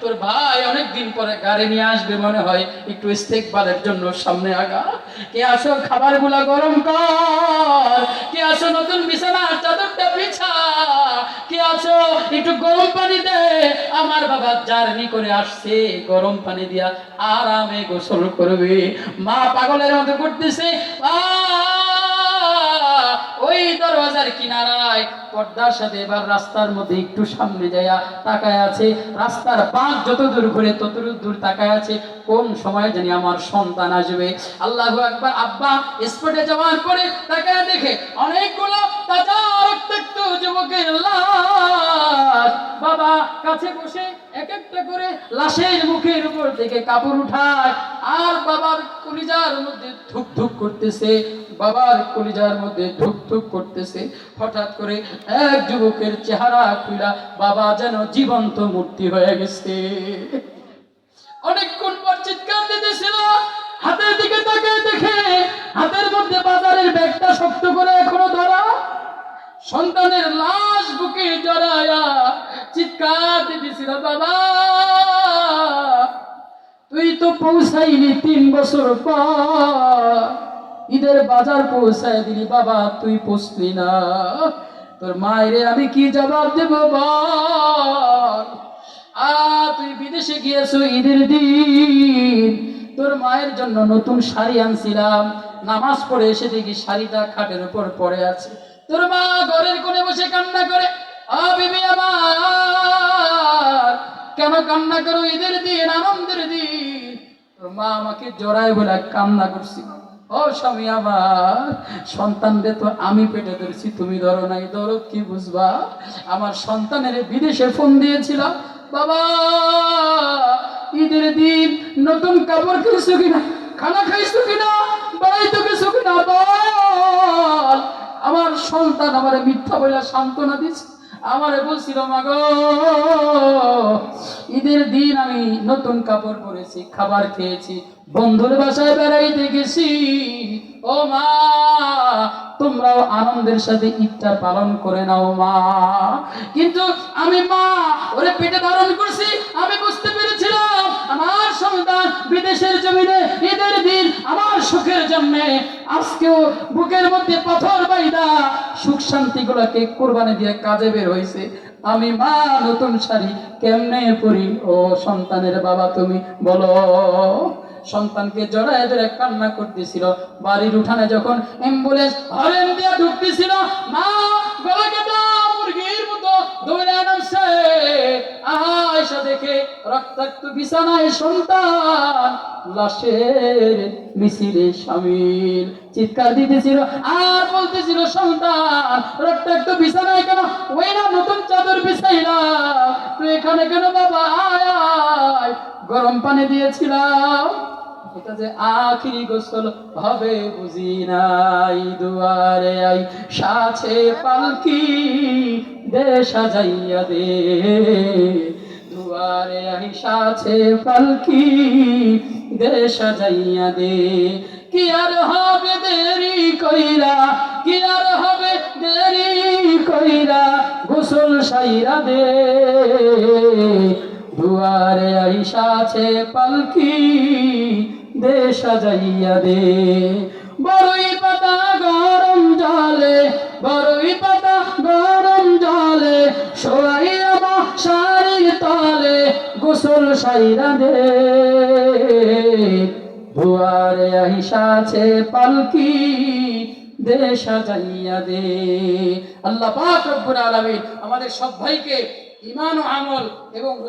তোর ভাই অনেক দিন পরে গাড়ি নিয়ে আসবে মনে হয়। একটু জন্য সামনে আগা। কে আসো খাবারগুলা গরম কর। কে আসো নতুন বিছানার চাদরটা বিছা। কে আসো একটু গরম পানি দে। আমার বাবা জার্নি করে আসছে, গরম পানি দিয়া আরামে গোসল করবে। মা পাগলের মতো করতেছে। আ দরওয়াজার কিনারায় পর্দার সাথে এবার রাস্তার মধ্যে একটু সামনে যায়া তাকায় আছে। রাস্তার বাঁক যত দূর ঘুরে তত দূর তাকায় আছে। কোন সময় জানি আমার সন্তান আসবে। আল্লাহ একবার আব্বা স্পটে যাওয়ার পরে তাকায় দেখে অনেকগুলো তাজা বাবা কাছে বসে এক একটা করে লাশের মুখের উপর থেকে কাপড় উঠায়। আর বাবার কলিজার মধ্যে ধুক ধুক করতেছে, বাবার কলিজার মধ্যে ধুক ধুক করতেছে। হঠাৎ করে এক যুবকের চেহারা খুলা বাবা যেন জীবন্ত মূর্তি হয়ে গেছে। অনেকক্ষণ পর চিৎকার দিতেছিল, হাতের দিকে তাকিয়ে দেখে হাতের মধ্যে বাজারের ব্যাগটা শক্ত করে এখনও ধরা। সন্তানের লাশ বুকে জড়ায়া চিৎকার দিতেছিল, বাবা, তুই তো পৌঁছাইলি তিন বছর পর। ঈদের বাজার পৌঁছায় দিলি, বাবা, তুই পৌঁছলি না। তোর মায়েরে আমি কি জবাব দেব বল? তুই বিদেশে গিয়েছো ঈদের দিন। তোর মায়ের জন্য নতুন শাড়ি আনছিলাম। নামাজ পড়ে এসে দেখি শাড়িটা খাটের উপর পড়ে আছে। তোর মা ঘরের কোণে বসে কান্না করে বিবি আমার, কেন কান্না করো? ঈদের দিন, আনন্দের দিন। মা আমাকে জড়ায় বলে কান্না করছি। ও স্বামী আমার সন্তানদের তো আমি পেটে ধরছি, তুমি ধরো নাই। ধরো, কি বুঝবা? আমার সন্তানের বিদেশে ফোন দিয়েছিলাম বাবা, ঈদের দিন নতুন কাপড় কিনছো কিনা? খানা খাইছো কিনা? বাড়াইতো কিছু কিনা? বল। আমার সন্তান আমার মিথ্যা বইলা সান্ত্বনা দিচ্ছে আমারে বলছিল, মাগো, ঈদের দিন আমি নতুন কাপড় পরেছি, খাবার খেয়েছি, বন্ধুর বাসায় বেড়াইতে গেছি। ও মা, তোমরাও আনন্দের সাথে ঈদটা পালন করে নাও মা। কিন্তু আমি মা, ওরে পেটে ধারণ করছি, আমি বুঝতে জন্য আজকেও বুকের মধ্যে পাথর বাইদা সুখ শান্তি গুলাকে কোরবানি দিয়ে কাজে বের হয়েছে। আমি মা, নতুন শাড়ি কেমনে পরি? ও সন্তানের বাবা তুমি বলো। সন্তানকে জড়ায় ধরে কান্না করতেছিল। বাড়ির উঠানে যখন অ্যাম্বুলেন্স হরেন দিয়ে ঢুকতেছিল, মা, গলা দেখে রক্তাক্ত বিছানায় সন্তান, লাশের মিছিলে সামিল। চিৎকার দিতেছিল, আর বলতেছিল, সন্তান, রক্তাক্ত বিছানায় কেন? ওই না নতুন চাদর বিছাইলাম। তুই এখানে কেন বাবা? আয় গরম পানি দিয়েছিলাম। সাছে পালকি দে সাজাইয়া দে। দুয়ারে আই সাছে পালকি দে সাজাইয়া দে। কি আর হবে দেরি কইরা, কি আর হবে দেরি কইরা গোসল সাইরা দে। দুয়ারে আইসাছে পালকি দে সাজাইয়া দে। বড়ই পাতা গরম জলে বড়ই গোসল সাইরা দে। দুয়ারে আহিসাছে পালকি, দে সাজাইয়া দে। আল্লাহ পাক রব্বুল আলামিন আমাদের সব ভাইকে ইমান ও আমল এবং